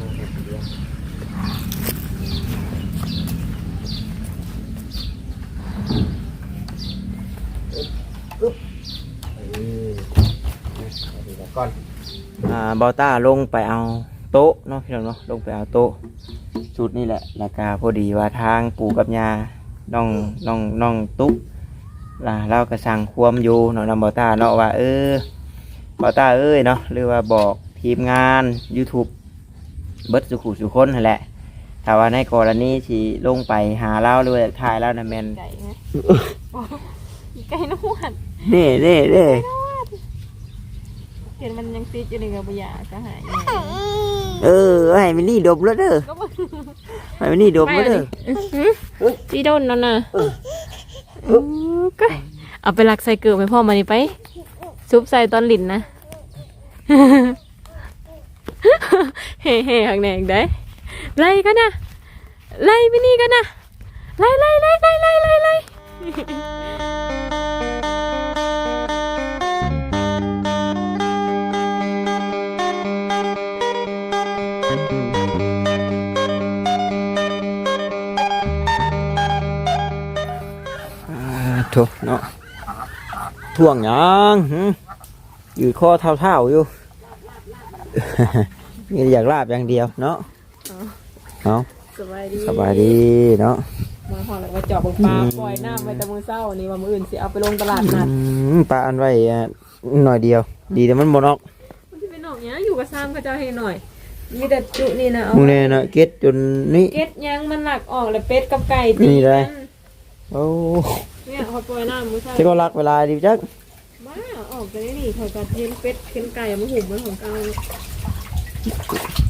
บออนะเอาดีแล้วก่อนอ่าบอต้าลงไปเอาโต๊ะเนาะพี่น้องเนาะลงไปเอาโต๊ะชุดนี่แหละราคาพอดีว่าทางปู่กับยาน้องน้องน้องตุ๊กล่ะเราก็สั่งความอยู่เนาะนำบอต้าเนาะว่าเออบอต้าเอ้ยเนาะหรือว่าบอกทีมงาน YouTube เบิดสุขุสุคนนั่นแหละถ้าว่าในกรณีที่ลงไปหาเล่าหรือว่าถ่ายเล่านะแมนไก่ไหมไก่นวดเน่เน่เน่เห็นมันยังติดอยู่ในกระบยาก็หายเออให้มินี่ดมแล้วเด้อก็มันให้มินี่ดมแล้วเด้อจีโดนนั่นน่ะก็เอาไปหลักใส่เกลือไปพ่อมานี่ไป ซุปใส่ตอนหลินนะ เฮ่เฮ่หักแหนงได้ไล่กันนะไล่ไปนี่กันนะไล่ไล่ไล่ไล่ไล่ไล่ไล่อ่าโถูเนาะท่วงยังอยู่ข้อเท่าๆอยู่ มีอยากลาบอย่างเดียวเนาะเอาสบายดีสบายดีเนาะมาพอแล้วมาจอบปลาปล่อยน้ำไปแต่มือเศร้านี่ว่ามืออื่นสิเอาไปลงตลาดนัดอืมปลาอันไว้อะหน่อยเดียว ดีแต่มันบนออกมันจะเป็นหนอกเนี้ยอยู่กับซ้ำก็จะให้หน่อยมีแต่จุนี่นะเอามึงเนี่ยนะเก็ตจนนี่เก็ดยังมันหลักออกแล้วเป็ดกับไก่นี่เลยกันโอ้เนี่ยเขาปล่อยน้ำมือเศร้าที่ก็รักเวลาดีจัก บ้าออกจากนี่เขาก็เลี้ยงเป็ดเลี้ยงไก่มาหุ่มมันของเก่า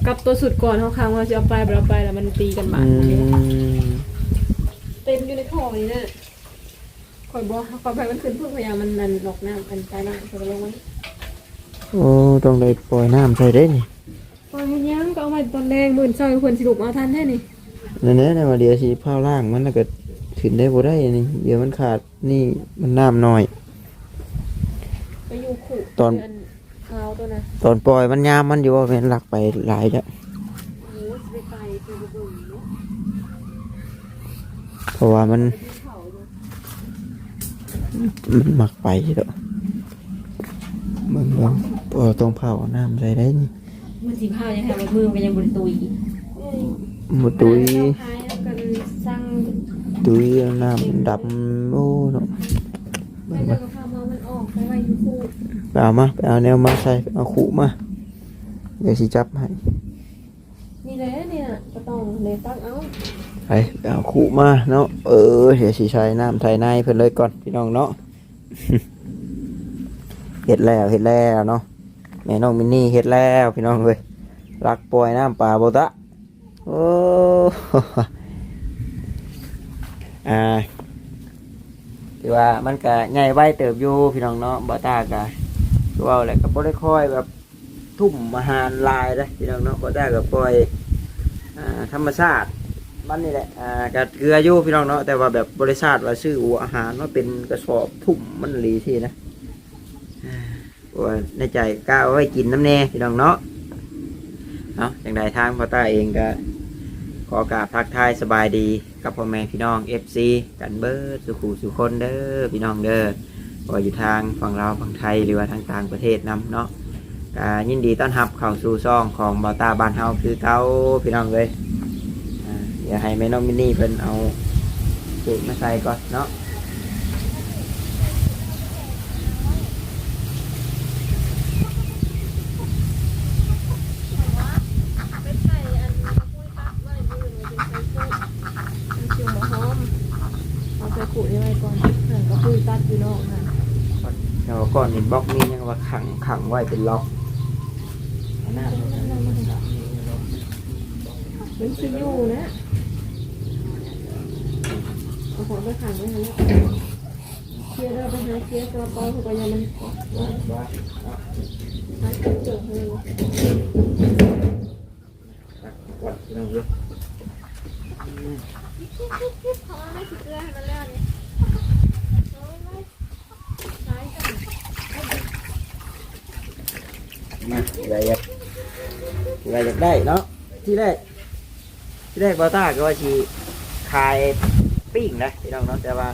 กับตัวสุดก่อนเขาค้างว่าจะเอาไปเอาไปแล้วมันตีกันบาอืดเนี่ยมเต็มอยู่ในท่อนี่นะคอยบอกคอยไปมันขึ้นเพื่อพยายามมันนันหลอกน้ำอันตายน้ำเขาก็ลงมันโอ้ต้องได้ปล่อยน้ำใส่ได้นี่ปล่อยมันยังก็เอามาตอนแรกมื่นซอยควรสิลุกเอาทันแท้นี่นั่นแหละนะว่าเดี๋ยวสิผ้าล่างมันแล้วก็ขึ้นได้บ่ได้นี่เดี๋ยวมันขาดนี่มันน้ำน้อย ไปอยู่ขู่ตอน เดืเท้าตัวนะตอนปล่อยมันยามมันอยู่ว่าเป็นหลักไปหลายแล้วโอ้ยสิไปไกลคือไปเบิ่งเนาะเพราะว่ามันไปที่เขาอยู่มันหมักไปแล้วเบิ่งเบิ่งพอต้องเผาน้ำใส่ได้นี่มันสีผ้ายังไงมันมือมันยังบริตุยหมดตุยเอาขายแล้วกันสั่งตุยน้ำดำโอ้เนาะไปเจอกับข้าวมามันออก ไปไว้ที่คู่ไปเอามาไปเอาแนวมาใส่ไปเอาขู่มาเดี๋ยวสิจับให้นี่แหละเนี่ยก็ต้องเลยตั้งเอาไปไปเอาขู่มาเนาะเออเดี๋ยวสิใช้น้ำไทยในเพิ่นเลยก่อนพี่น้องเนาะ เฮ็ดแล้วเฮ็ดแล้วเนาะแม่น้องมินนี่เฮ็ดแล้วพี่น้องเว้ยรักปล่อยน้ำปลาโบตะโอ้ อ่า ถือว่ามันก็ใหญ่ไวเติบอยู่พี่น้องเนาะบ่ตากะคือว่าอะไรก็บ่ได้ค่อยแบบทุ่มอาหารลายเลยพี่น้องเนาะบ่ตาก็ปล่อยอ่าธรรมชาติมันนี่แหละอ่าก็เกลืออยู่พี่น้องเนาะแต่ว่าแบบบริษัทว่าซื้อหัวอาหารมาเป็นกระสอบทุ่มมันหลีที่นะอ่าว่าในใจกล้าไว้กินน้ำแน่พี่น้องเนาะเนาะอย่างใดทางพ่อตาเองก็ ขอกราบทักทายสบายดีกับพ่อแม่พี่น้อง FC กันเบิร์ดสุขูสุคนเด้อพี่น้องเด้อว่าอยู่ทางฝั่งเราฝั่งไทยหรือว่าทางต่างประเทศนํเนาะก็ยินดีต้อนรับเข้าสู่ซองของบาตาบ้านเฮาคือเก้าพี่น้องเลยอย่าให้แม่น้องมินนี่เพิ่นเอาสูตรมาใส่ก่อนเนาะ เป็นไก่อันคุยตัดไว้มือมันเป็นไก่คู่มันชิวหมอหอมเอาใส่ขู่นี่ไว้ก่อนหนังก็คุยตัดอยู่นอกนะ เดี๋ยว ก่อนนี่บล็อกนี้ยังว่าขังขังไว้เป็นล็อกเอาหน้าเอาหน้าเอาหน้ามันชิอยู่นะเอาของไปขังไว้ให้แล้วเคลียร์แล้วไปหาเคลียร์ตัวปอถูกไปยังมันหาเจอเลยวัดพี่น้องเลยเขาไม่คิดเรื่องให้มันแล้วนี่ใช้กัน มา อะไรอยากอะไรอยากได้เนาะที่แรกที่แรกบอต้าก็ว่าชีขายปิ้งนะพี่น้องเนาะแต่ว่า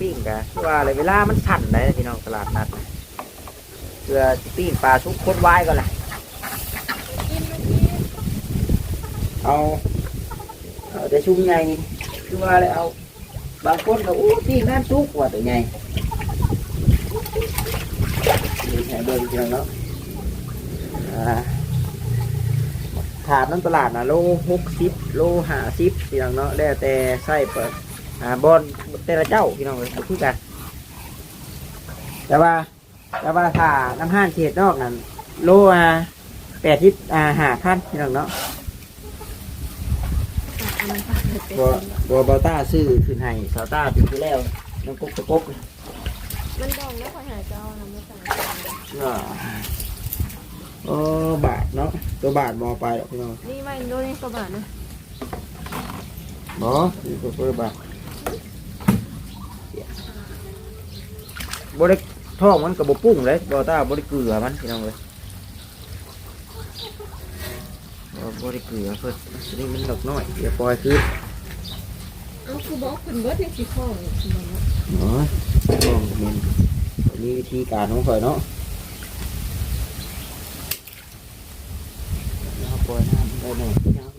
ปิ้งกะคือว่าอะไรเวลามันสั่นเลยพี่น้องตลาดนัดนะเพื่อปิ้งปลาชุกคนไว้ก่อนแหละเอาเอาแต่ชุ่มใหญ่นี่คือว่าเลยเอาบางคนก็อู้ปิ้งนั่นชุกว่าตัวใหญ่นี่แค่เบิ่งพี่น้องเนาะ ถาดน้ำตลาดนะโลหกสิบโลห้าสิบพี่น้องเนาะแล้วแต่ไส้เปิดอ่าบอลแต่ละเจ้าพี่น้องเลยคือกัน แต่ว่า แต่ว่าถ้าน้ำห้านเขตนอกนั้นโลอ่าแปดสิบอ่าห้าพันพี่น้องเนาะอันนั้นค่ะเป็นบัวบัวเบาต้าซื้อขึ้นให้สาวต้าปีที่แล้วน้องกุ๊กตะกุ๊กมันดองแล้วคอยหาเจ้านะไม่ต่างกัน อ่าโอ้บาทเนาะตัวบาทมอไปหรอกพี่น้องนี่ไม่โดนกระบาดนะบอนี่ก็เพื่อบาทบริท้องมันกับบปุ้งเลยบอต้าบริเกลือมันพี่น้องเลยบ่บริเกลือเพิ่นนี่มันดอกน้อยเดี๋ยวปล่อยคือเอาคือบอกคุณเบิร์ดให้สีข้องคุณบอกว่าเนาะท้องก็แมันมีวิธีการของข่อยเนาะเอาปล่อย น้ำได้หน่อยน้ำ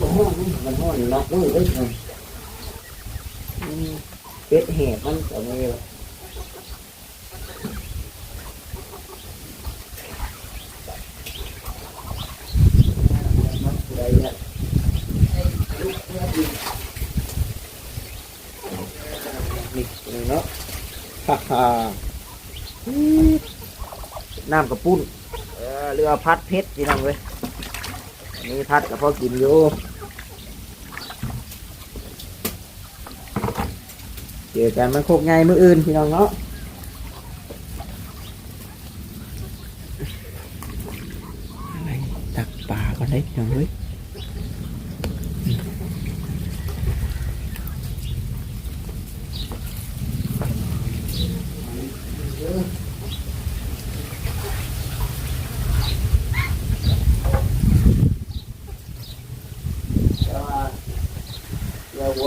มันห้อนมันห้อนอยู่นอกมือเลยพี่น้องอืมเป็ดแหบมันก็ไม่แบบนี่เนาะฮ่าฮ่า น้ำกระปุ้นเออเรือพัดเพชรพี่น้องเว้ยอันนี้พัดกับพ่อกินอยู่เจอกันมันโคกไงมืออื่นพี่น้องเนาะตักปลาก่อนได้พี่น้องเว้ย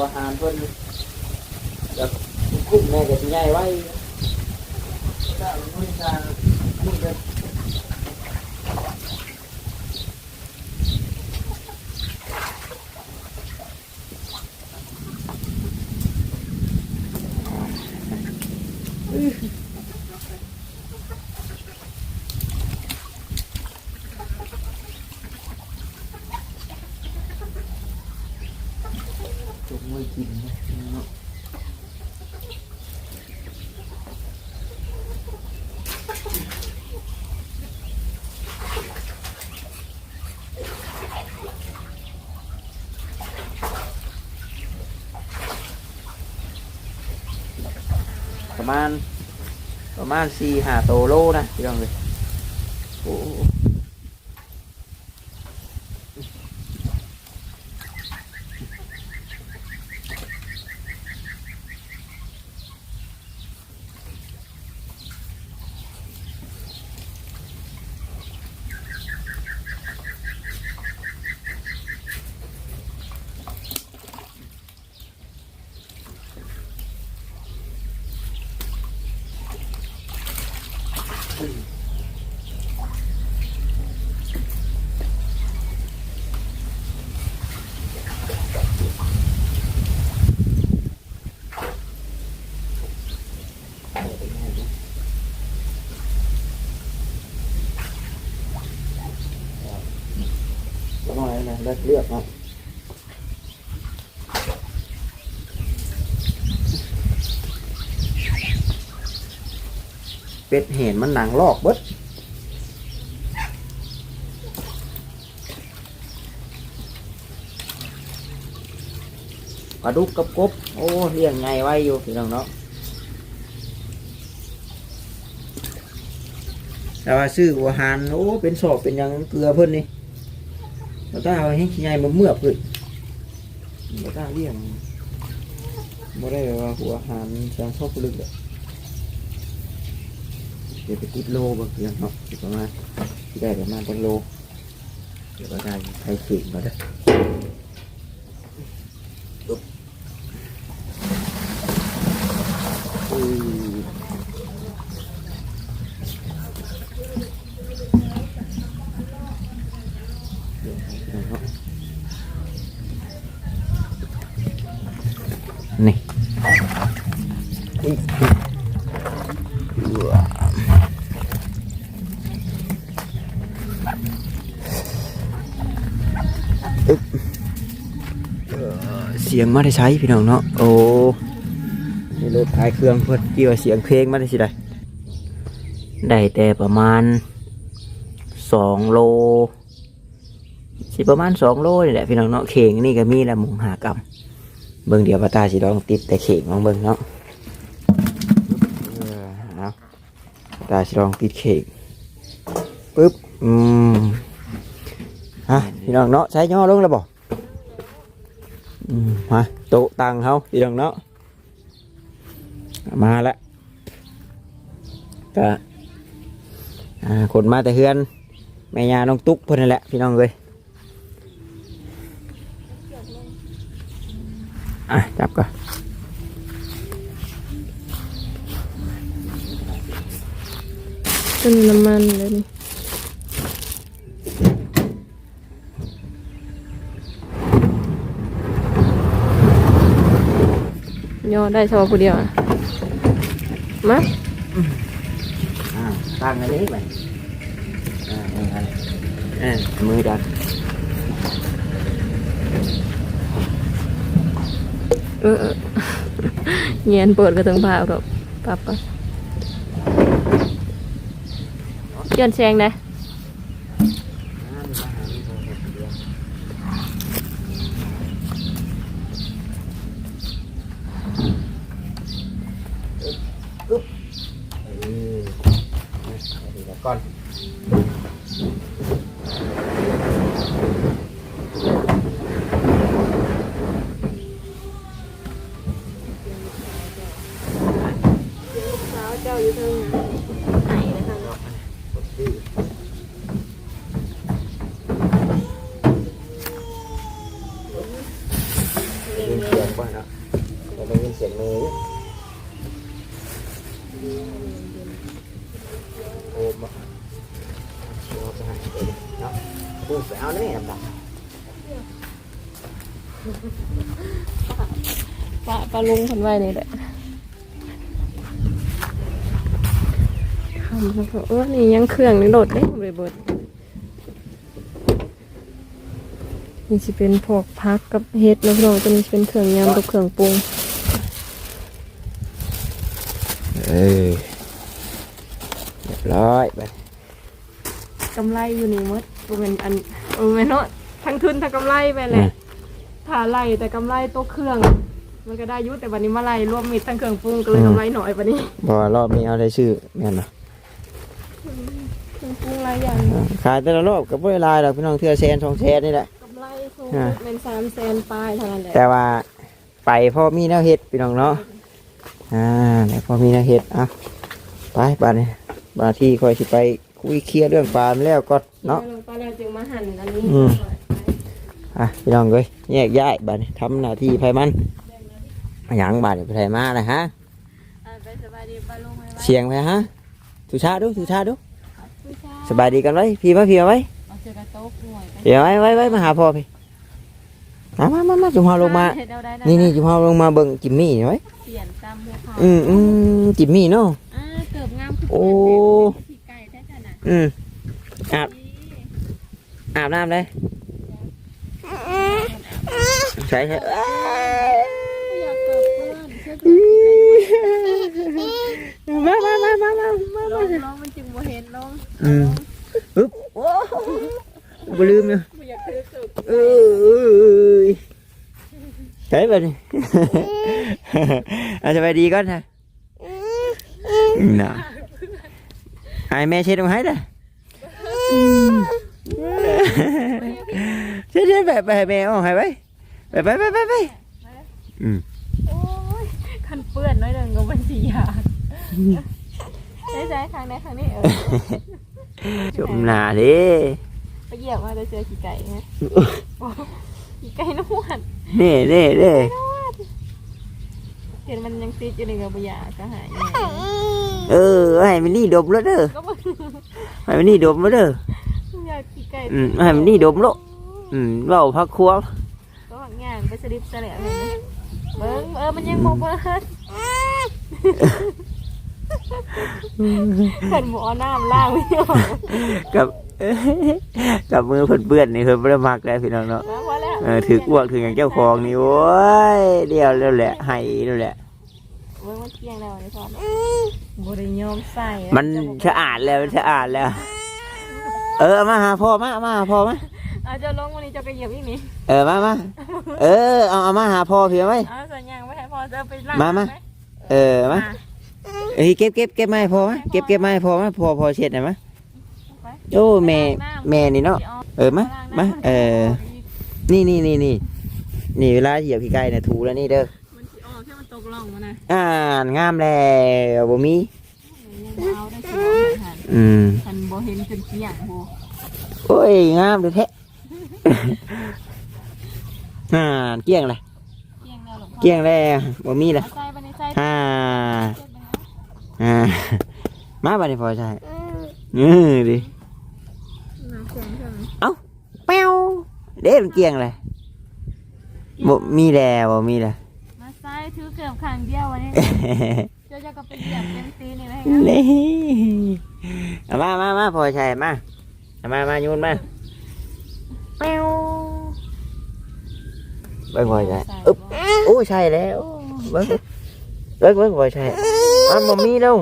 เดี๋ยวหัวหารเพิ่นแบบคุ้มแม่ก็สิใหญ่ไว้ถ้ามันจะมันจะ ประมาณ ประมาณสี่ห้าโตโลนะพี่น้องเลยโอ้โห ก็น้อยนะเลือกเลือกเนาะ เป็ดเห็นมันหนังลอกเบิดปลาดุกกับกบ โอ้เลี้ยงไงไว้อยู่พี่น้องเนาะแต่ว่าซื้อหัวหานโอ้เป็นสอบเป็นยังเกลือเพิ่นนี่เราต้องเอาให้ขี้ใหญ่มาเมือบเลยเราต้องเลี้ยงไม่ได้แบบว่าหัวหารจางชอบลึกเลย เดี๋ยวไปติดโลบางทีเนาะสิประมาณที่ได้ประมาณจังโลเดี๋ยวก็ได้ใช้ขีดมาเด้ออุ๊บอุ้ยนี่อุ๊ สียงมาได้ใช้พี่น้องเนาะโอ้นี่รถขายเครื่องเพื่อเกี่ยวาเสียงเพลงมาได้สิได้ได้แต่ประมาณสองโลสิประมาณสองโลนี่แหละพี่น้องเนาะเข่งนี่ก็มีละหมุงหากรรมเบิ่งเดี๋ยวปาตาสิลองติดแต่เข่งลองเบิ่งเนาะเออเอาปาตาสิลองติดเข่งปึ๊บอืมฮะพี่น้องเนาะใช้ย่อลงแล้วบ่อืม มาโต๊ะตังเฮาพี่น้องเนาะมาแล้วก็ขนมาแต่เฮือนแม่ยาน้องตุ๊กเพิ่นนั่นแหละพี่น้องเอ้ยอะจับก่อนเป็นน้ำมันเลยนี่ ย่อได้เฉพาะผู้เดียวอะมาอ่าตั้งอันนี้ไปอ่านี่ครับอ่ามือดันเออเออเงียนเปิดกระถึงผ่ากับปรับก่อนย้อนแซงได้ เออเอาดีแล้วก่อน สาวเจ้าอยู่ทางไหนนะคะ ได้ยินเสียงบ้างเนาะแต่ได้ยินเสียงมือโอ้มาเอาไปหาเดี๋ยวนี้เนาะพูดไปเอาได้ไหมครับ ป ลาปลาลุงคนไว้นี่แหละคำแล้วก็เออนี่ยังเครื่องนี่โดดเด้งเลยเบิดนี่จะเป็นพวกพักกับเฮ็ดแล้วเราจะมีเป็นเครื่องยำกับเครื่องปรุงเออเรียบร้อยไปกำไรอยู่นี่หมดบ่เป็นอันเออแม่นเนาะทั้งทุนทั้งกำไรไปเลยถ้าไล่แต่กำไรตัวเครื่อง มันก็ได้อยุแต่วันนี้มาไล่รวมมิดทั้งเครื่องปรุงก็เลยกำไรหน่อยวันนี้บอกว่ารอบนี้เอาได้ชื่อแม่นเนาะเครื่องปรุงหลายอย่างอ่าขายแต่ละรอบก็บ่ได้หลายดอกพี่น้องเทื่อแสนสองแสนนี่แหละ กำไรสูงอ่าสุดเป็นสามแสนปลายเท่านั้นแหละแต่ว่าไปพ่อมีแนวเฮ็ดพี่น้องเนาะ อ่าไหนพ่อมีแนวเฮ็ดอะไปบ้านนี้บานที่คอยสิไปคุยเคลียร์เรื่องปลามาแล้วก็เนาะลงไปแล้วจึงมาหั่นอันนี้อืม อะพี่น้องเอ้ยแยกย้ายบ้านนี้ทำหน้าที่ไผมันห ยังบ้านนี้ไปไผมานะฮะอ่าไปสบายดีปลาลุงไหมวะเสียงไปฮะสุชาดูสุชาดูผู้ชายสบายดีกันไว้พี่มาพี่มาไว้เอาเจอกระโต๊ะห่วยไปเดี๋ยวไว้ไว้ไว้มาหาพ่อพี่มามามามาจุ่มเฮาลงมาเฮ็ดเอาได้ได้นี่นี่จุ่มเฮาลงมาเบิ่งจิมมี่ไว้เปลี่ยนตามหัวเขาอืมอืมจิมมี่เนาะอ่าเกือบงามขึ้นโอ้ผีไก่แท้จ้ะน่ะอืมอาบอาบน้ำเลยใช่ใช่ มามามามามามาลงลงมันจึงบ่เห็นลงอืมอึ๊บโอ้บ่ลืมเนาะบ่อยากคือเอ้ยใช่ป่ะนี่อาจจะไปดีก่อนนะน่ะไอแม่เช็ดตรงให้ด้เช็ดเช็ดแบบแบบแม่เอาให้ไปไปไปไปไปไปอืม เปื้อนน้อยหนึงก็มันสิยากได้ใช่ครั้งนี้ครั้งนี้เออชมหน้าดิไปเหยียบมาจะเจอขี้ไก่ไงขี้ไก่นวดนี่นี่นี่เห็นมันยังติดอยู่ในกระบะยาก็หายเออให้มันนี่ดมแล้วเด้อก็มันให้มันนี่ดมแล้วเด้ออยากขี้ไก่อืมให้มันนี่ดมแล้วอืมเว้าพักครัวก็หักงานไปสลิปสลบเลยนะ เบิ้งเออมันยังโมเบิ้งเห็นหมูเอาน้ำล่างไม่ออกกับกับมือเพิ่นเปื้อนนี่เพิ่นบ่ได้มักแล้วพี่น้องเนาะแล้วพอแล้วเออถือกวกถืออย่างเจ้าของนี่โอ้ยเดียวแล้วแหละให้แล้วแหละ เบิ้งมันเที่ยงแล้วนี่พอบุรียอมใส่มันสะอาดแล้วมันสะอาดแล้ว เออเอามาหาพ่อมาเอามาหาพ่อมา อาจจะลงวันนี้จะไปเหยียบอีกนี่เออมามาเออเอาเอามาหาพ่อเพียงไว้เอาสัญญาณไว้ให้พอจะไปล่างมามาไหเออมาเอ้ยเก็บเก็บเก็บมาให้พ่อมาเก็บเก็บมาให้พ่อมาพ่อพ่อเช็ดหน่อยมาโอ้แม่แม่นี่เนาะเออมามาเออนี่นี่นี่นี่นี่เวลาเหยียบขี้ไก่เนี่ยถูแล้วนี่เด้อมันสิออกแค่มันตกล่องมานะอ่านงามแล้วบ่มียังเอาได้สิเอาหันอืมคันบ่เห็นจนขี้หยังโบโอ้ยงามเลยแท้ อ่านเกลี้ยงเลยเกี้ยงแล้วหลวงพ่อเกลี้ยงแล้วบ่มีเลยเอาใส่ไปในใส่อ่าเก็บไปนะอ่ามาบัดนี้พอใช่เออดิน้ำแข็งใช่ไหมแป้วเด้มันเกลี้ยงเลยบ่มีแล้วบ่มีแล้ว มาใส่ถือเกือบข้างเดียววันนี้เจ้าจะก็ไปเหยียบเต็มตีนี่เลยนี่เอามามามาพอใช่มาเอามามาโยนมาแป้ว เบิ่งพอใช่อึ๊บโอ้ใช่แล้วเบิ่งเบิ่งเบิ่งพอใช่มันบ่มีแล้ว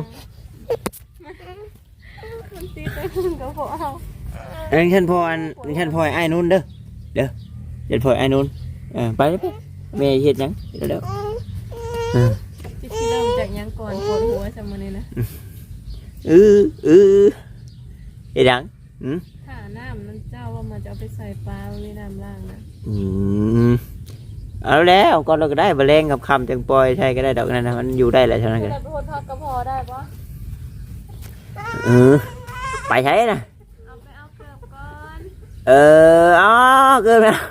มันตีเต็มก็พอเอาอันนี้ฉันพออันนี้ฉันพอไอ้ายนุ่นเด้อเด้อฉันพอไอ้ายนุ่นเออไปเลยไปแม่เฮ็ดหยังเดี๋ยวเดี๋ยวเออที่ที่เริ่มจากยังก่อนปวดหัวจำมันนี่นะเออเออเฮ็ดหยังอืมถ้าน้ำมันเจ้าว่ามันจะเอาไปใส่ปลาไว้น้ำล่างนะอืมเอาแล้วก่อนเราก็ได้บะเลงกับคำจังปล่อยใช่ก็ได้ดอกนั้นนะมันอยู่ได้แหละเท่านั้นก็แต่เป็นคนพักก็พอได้ปะเออไปใช้นะเอาไปเอาเกือบก่อนเอออ๋อเกินไปแล้ว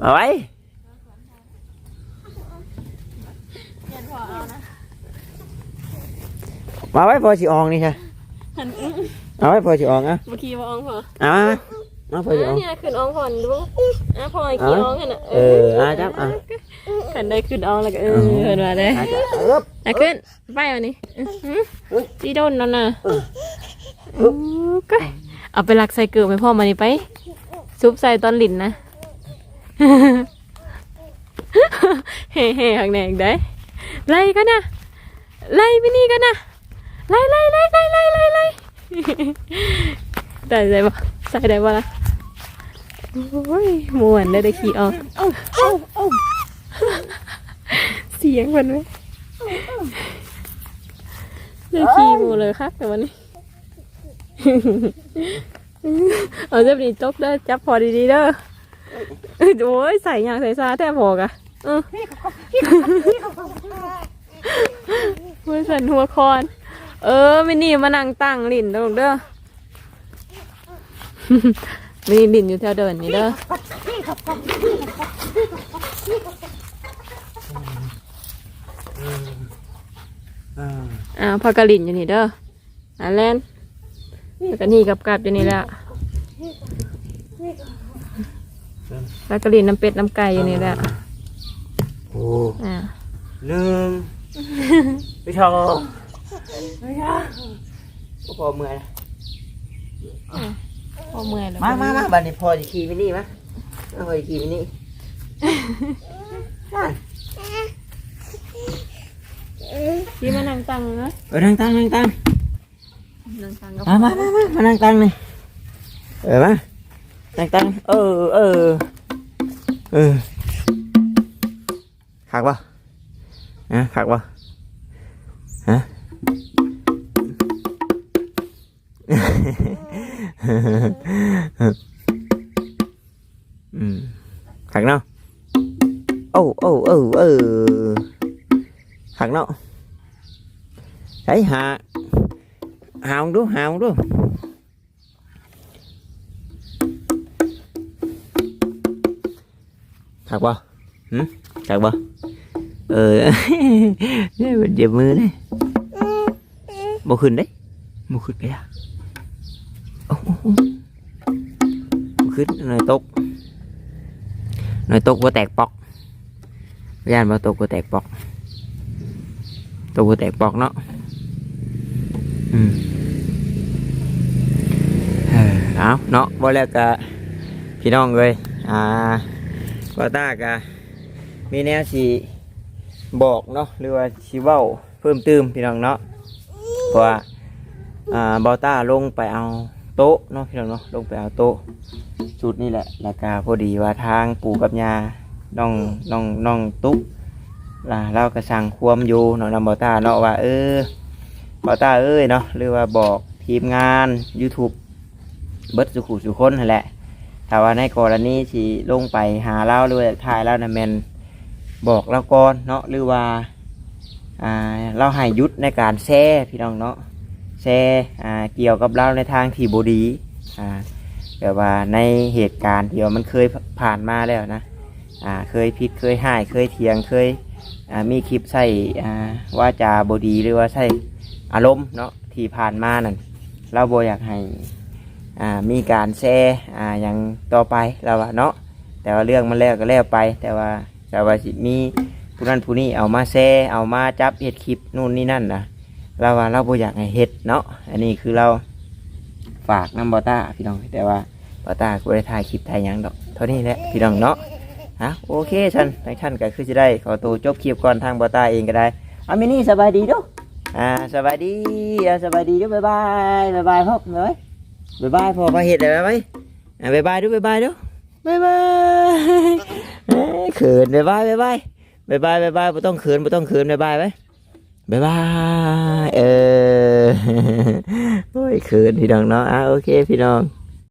เอาไว้เปลี่ยนพอเอานะมาไว้พอสิอองนี่ใช่หันอื้อ เอาไว้พอสิอองอะเมื่อกี้ว่าอองพอเอามามาพอสิออะองเนี่ยขึ้นอองก่อนดูอะพอไอ้ขี้อองกันน่ะเอออะจับอะขันได้ขึ้นอองแล้วก็เออเหินมาได้อาจจะเอิบอะขึ้นไปวันนี้อื้อหือจีโดนนั่นน่ะอู้ก็เอาไปลักใส่เกลือไปพ่อมานี่ไป ซุปใส่ตอนหลินนะเฮ่เฮ่ข้างในอีกได้ไล่กันนะไล่ไปนี่กันนะไล่ไล่ไล่ไล่ไล่ ไล่ไล่ได้ใจปะใส่ได้ปะล่ะโอ้ยมวนได้ได้ขี่ออกเสียงมันไหมได้ขี่หมูเลยครับแต่วันนี้เอาเจ็บดีจกเด้อจับพอดีๆเด้อเอ้ยโอ้ยใส่ยางใส่ซาแทบพอกะเออมือสั่นหัวคอน เออมินี่มานั่งตั้งลิ่นเด้อลูกเด้อ มินี่ลิ่นอยู่แถวเดินนี่เด้ออ่าพากระลิ่นอยู่นี่เด้ออ่าแลนแล้วก็นี่กับกับอยู่นี่แหละแล้วก็ลิ่นน้ำเป็ดน้ำไก่อยู่นี่แหละโอ้อ่าหนึ่งพี่ชอง พอเมื่อยนะพอเมื่อยแล้วมามามาบัดนี้พอจะขี่ไปนี่มะมาพอจะขี่ไปนี่มาพี่มานั่งตังนะเออนั่งตั้งนั่งตั้งนั่งตังก็มามามามามานั่งตั้งเลยเออมานั่งตั้งเออเออเออขักปะฮะขักปะฮะ thằng nó ô ô ô ô thằng nó thấy hà. Hà không đúng hà không đúng thật không ừ? thật không ừ mình giờ mưa đấy một hình đấy. Một hình đấy à? Một hình này tốt. หืมขักบ่เออเนี่ยมันเจ็บมือเนี่ยบ่ขึ้นเด้บ่ขึ้นไปอะโอ้โหบ่ขึ้นหน่อยตกหน่อยตกบ่แตกปอกย่านบ่ตกบ่แตกปอกตกบ่แตกปอกเนาะอืมเออเอาเนาะบ่แล้วก็พี่น้องเลยอ่าบ่ตากะมีแนวสิบอกเนาะหรือว่าสิเว้าเพิ่มเติมพี่น้องเนาะเพราะว่าอ่าบ่ต้าลงไปเอา โต๊ะเนาะพี่น้องเนาะลงไปเอาโต๊ะจุดนี่แหละแล้วก็พอดีว่าทางปู่กับยาน้องน้องน้องตุ๊กล่ะเราก็สั่งความอยู่เนาะนำบ่ต้าเนาะว่าเออบ่ต้าเอ้ยเนาะหรือว่าบอกทีมงาน YouTube เบิดสุขุสุคนนั่นแหละถ้าว่าในกรณีที่ลงไปหาเล่าหรือว่าถ่ายเล่านะแมนบอกเราก่อนเนาะหรือว่าอ่าเราให้ยุดในการแช่พี่น้องเนาะ แช่อ่าเกี่ยวกับเราในทางที่บดีแบบว่าในเหตุการณ์ที่ว่ามันเคยผ่านมาแล้วนะเคยผิดเคยให้เคยเถียงเคยมีคลิปใส่ว่าจาบดีหรือว่าใส่อารมณ์เนาะที่ผ่านมานั่นเราบอยากให้มีการแชร์อ่อย่างต่อไปเราว่าเนาะแต่ว่าเรื่องมันแล้วก็แล้วไป แต่ว่าแต่ว่ามีผู้นั้นผู้นี้เอามาแชร์เอามาจับเฮ็ดคลิปนู่นนี่นั่นนะ เราว่าเราบ่อยากให้เฮ็ดเนาะอันนี้คือเราฝากน้ำบอต้าพี่น้องแต่ว่าบอต้าก็ได้ถ่ายคลิปถ่ายยังดอกเท่านี้แหละพี่น้องเนาะฮะโอเคชันทั้งชันก็คือจะได้ขอตัวจบคลิปก่อนทางบอต้าเองก็ได้อามินี่สบายดีด้ออ่าสบายดีอ่าสบายดีด้วยบายบายบายบายพ่อเลยบายบายพ่อพอเห็ดอะไไหมอ่าบายบายด้วยบายบายด้วยบายบายเขินบ๊ายบายบ๊ายบายบ๊ายบายบ๊ายบายไม่ต้องเขินไม่ต้องเขินบ๊ายบายไว้ บายบายเออโอ้ยคืนพี่น้องเนาะอะโอเคพี่น้อง